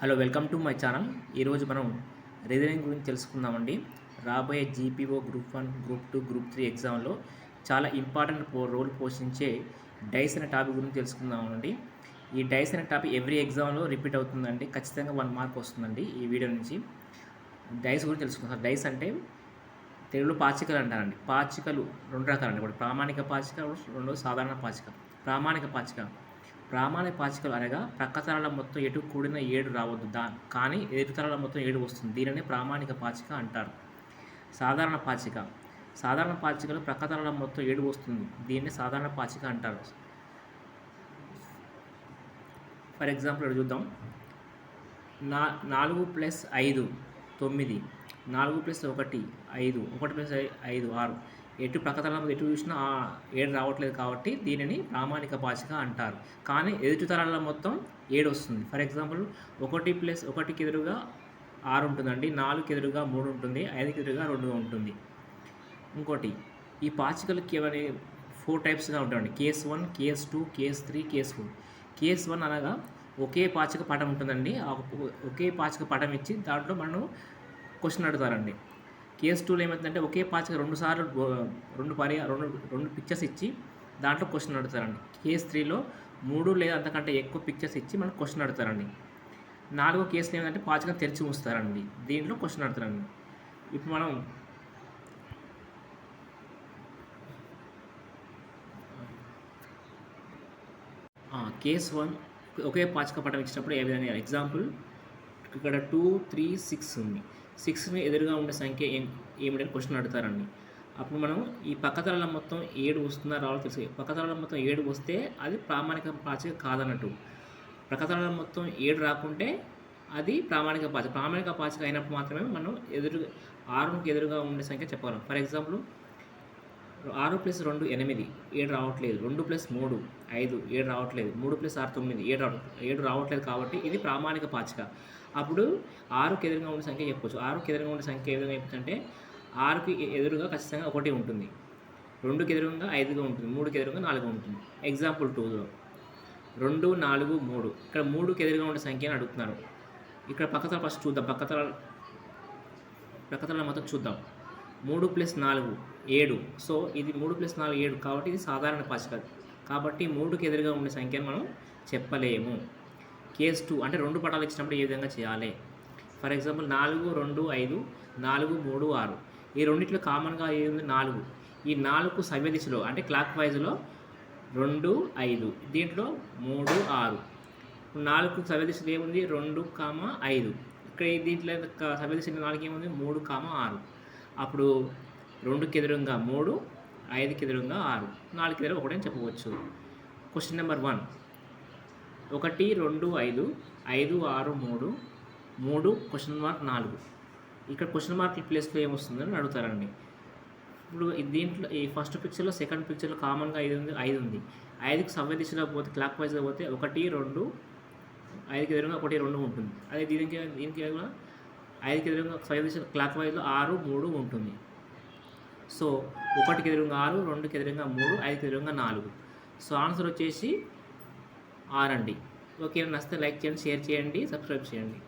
Hello welcome to my channel. ఈరోజు మనం reasoning గురించి తెలుసుకుందామండి. రాబోయే GPO group one group two group three ఎగ్జామ్లో చాలా ఇంపార్టెంట్ రోల్ పోషించే డైస్ అనే టాపిక్ గురించి తెలుసుకుందామండి. ఈ డైస్ అనే టాపిక్ ఎవ్రీ ఎగ్జామ్లో రిపీట్ అవుతుందండి. ఖచ్చితంగా వన్ మార్క్ వస్తుందండి ఈ వీడియో నుంచి. డైస్ గురించి తెలుసుకుందాం. డైస్ అంటే తెలుగులో పాచికలు అంటారండి. పాచికలు రెండు రకాలండి. ఇప్పుడు ప్రామాణిక పాచిక రెండు సాధారణ పాచిక. ప్రామాణిక పాచిక. ప్రామాణిక పాచికలు అనగా ప్రక్క తరాల మొత్తం ఎటు కూడిన ఏడు రావద్దు దా కానీ ఎదుటి తరాల మొత్తం ఏడు వస్తుంది. దీనిని ప్రామాణిక పాచిక అంటారు. సాధారణ పాచిక. సాధారణ పాచికలు ప్రక్క తరాల మొత్తం ఏడు వస్తుంది. దీన్ని సాధారణ పాచిక అంటారు. ఫర్ ఎగ్జాంపుల్ ఇక్కడ చూద్దాం. నా నాలుగు ప్లస్ ఐదు తొమ్మిది. నాలుగు ప్లస్ ఒకటి ఐదు. ఒకటి ప్లస్ ఐదు ఆరు. ఎటు ప్రక్కతలం ఎటు చూసినా ఆ ఏడు రావట్లేదు కాబట్టి దీనిని ప్రామాణిక పాచిక అంటారు. కానీ ఎదుటి తరాల మొత్తం ఏడు వస్తుంది. ఫర్ ఎగ్జాంపుల్ ఒకటి ప్లస్ ఒకటికి ఎదురుగా ఆరు ఉంటుందండి. నాలుగు ఎదురుగా మూడు ఉంటుంది. ఐదుకి ఎదురుగా రెండు ఉంటుంది. ఇంకోటి ఈ పాచికలు కేవలం ఫోర్ టైప్స్గా ఉంటాయండి. Case one case two case three case four. Case one అనగా ఒకే పాచిక పటం ఉంటుందండి. ఒకే పాచిక పటం ఇచ్చి దాంట్లో మనం క్వశ్చన్ అడుగుతారండి. కేస్ టూలో ఏమవుతుందంటే ఒకే పాచిక రెండు సార్లు రెండు పరి రెండు రెండు పిక్చర్స్ ఇచ్చి దాంట్లో క్వశ్చన్ అడుగుతారండి. కేస్ త్రీలో మూడు లేదా అంతకంటే ఎక్కువ పిక్చర్స్ ఇచ్చి మనం క్వశ్చన్ అడుగుతారండి. నాలుగో కేసులు ఏమంటే పాచికను తెరిచి ఉంచుతారండి దీంట్లో క్వశ్చన్ అడుగుతారండి. ఇప్పుడు మనం కేస్ వన్ ఒకే పాచిక పటం ఇచ్చినప్పుడు ఏ విధంగా? ఎగ్జాంపుల్ ఇక్కడ టూ త్రీ సిక్స్ ఉంది. సిక్స్ని ఎదురుగా ఉండే సంఖ్య ఏం ఏమిటని క్వశ్చన్ అడుగుతారండి. అప్పుడు మనం ఈ పక్కతరాల మొత్తం ఏడు వస్తుందా రావాలో తెలుసు పక్కతరాల మొత్తం ఏడు వస్తే అది ప్రామాణిక పాచిక కాదన్నట్టు. ప్రక్కతరాల మొత్తం ఏడు రాకుంటే అది ప్రామాణిక పాచిక. ప్రామాణిక పాచిక అయినప్పుడు మాత్రమే మనం ఎదురు ఆరుకి ఎదురుగా ఉండే సంఖ్య చెప్పగలం. ఫర్ ఎగ్జాంపుల్ ఆరు ప్లస్ రెండు ఎనిమిది ఏడు రావట్లేదు. రెండు ప్లస్ మూడు ఐదు ఏడు రావట్లేదు. మూడు ప్లస్ ఆరు తొమ్మిది ఏడు రావ ఏడు రావట్లేదు కాబట్టి ఇది ప్రామాణిక పాచిక. అప్పుడు ఆరుకి ఎదురుగా ఉండే సంఖ్య చెప్పొచ్చు. ఆరుకి ఎదురుగా ఉండే సంఖ్య ఏ విధంగా చెప్పచ్చు అంటే ఆరుకి ఎదురుగా ఖచ్చితంగా ఒకటి ఉంటుంది. రెండుకి ఎదురుగా ఐదుగా ఉంటుంది. మూడుకి ఎదురుగా నాలుగు ఉంటుంది. ఎగ్జాంపుల్ టూలో రెండు నాలుగు మూడు. ఇక్కడ మూడుకి ఎదురుగా ఉండే సంఖ్యను అడుగుతున్నారు. ఇక్కడ పక్కతల ఫస్ట్ చూద్దాం. పక్కతల పక్కతల మొత్తం చూద్దాం. మూడు ప్లస్ నాలుగు ఏడు. సో ఇది మూడు ప్లస్ నాలుగు ఏడు కాబట్టి ఇది సాధారణ పాచిక కాబట్టి మూడుకి ఎదురుగా ఉండే సంఖ్యను మనం చెప్పలేము. కేస్ టూ అంటే రెండు పటాలు ఇచ్చినప్పుడు ఏ విధంగా చేయాలి? ఫర్ ఎగ్జాంపుల్ నాలుగు రెండు ఐదు నాలుగు మూడు ఆరు. ఈ రెండిట్లో కామన్గా ఏది నాలుగు. ఈ నాలుగు సవ్య దిశలో అంటే క్లాక్ వైజ్లో రెండు ఐదు. దీంట్లో మూడు ఆరు. నాలుగు సవ్య దిశలో ఏముంది? రెండు కామ ఐదు. ఇక్కడ దీంట్లో క- సవ్య దిశలో నాలుగు ఏముంది? మూడు కామ ఆరు. అప్పుడు రెండుకి ఎదురుగా మూడు ఐదుకి ఎదురుగా ఆరు. నాలుగు ఎదురు ఒకటి అని చెప్పవచ్చు. క్వశ్చన్ నెంబర్ వన్ ఒకటి రెండు ఐదు ఐదు ఆరు మూడు మూడు క్వశ్చన్ మార్క్ నాలుగు. ఇక్కడ క్వశ్చన్ మార్క్ ప్లేస్లో ఏమొస్తుందని అడుగుతారండి. ఇప్పుడు దీంట్లో ఈ ఫస్ట్ పిక్చర్లో సెకండ్ పిక్చర్లో కామన్గా ఐదు ఉంది ఐదు ఉంది. ఐదుకి సవ్య దిశలో పోతే క్లాక్ వైజ్లో పోతే ఒకటి రెండు ఐదుకి ఎదురుగా ఒకటి రెండు ఉంటుంది. అదే దీనికి దీనికి కూడా ఐదుకి ఎదురుగా సవ్య దిశ క్లాక్ వైజ్లో ఆరు మూడు ఉంటుంది. సో ఒకటికి ఎదురుగా ఆరు రెండుకి ఎదురుగా మూడు ఐదుకి ఎదురుగా నాలుగు. సో ఆన్సర్ వచ్చేసి ఆరు అండి ఓకే నచ్చితే లైక్ చేయండి షేర్ చేయండి సబ్స్క్రైబ్ చేయండి.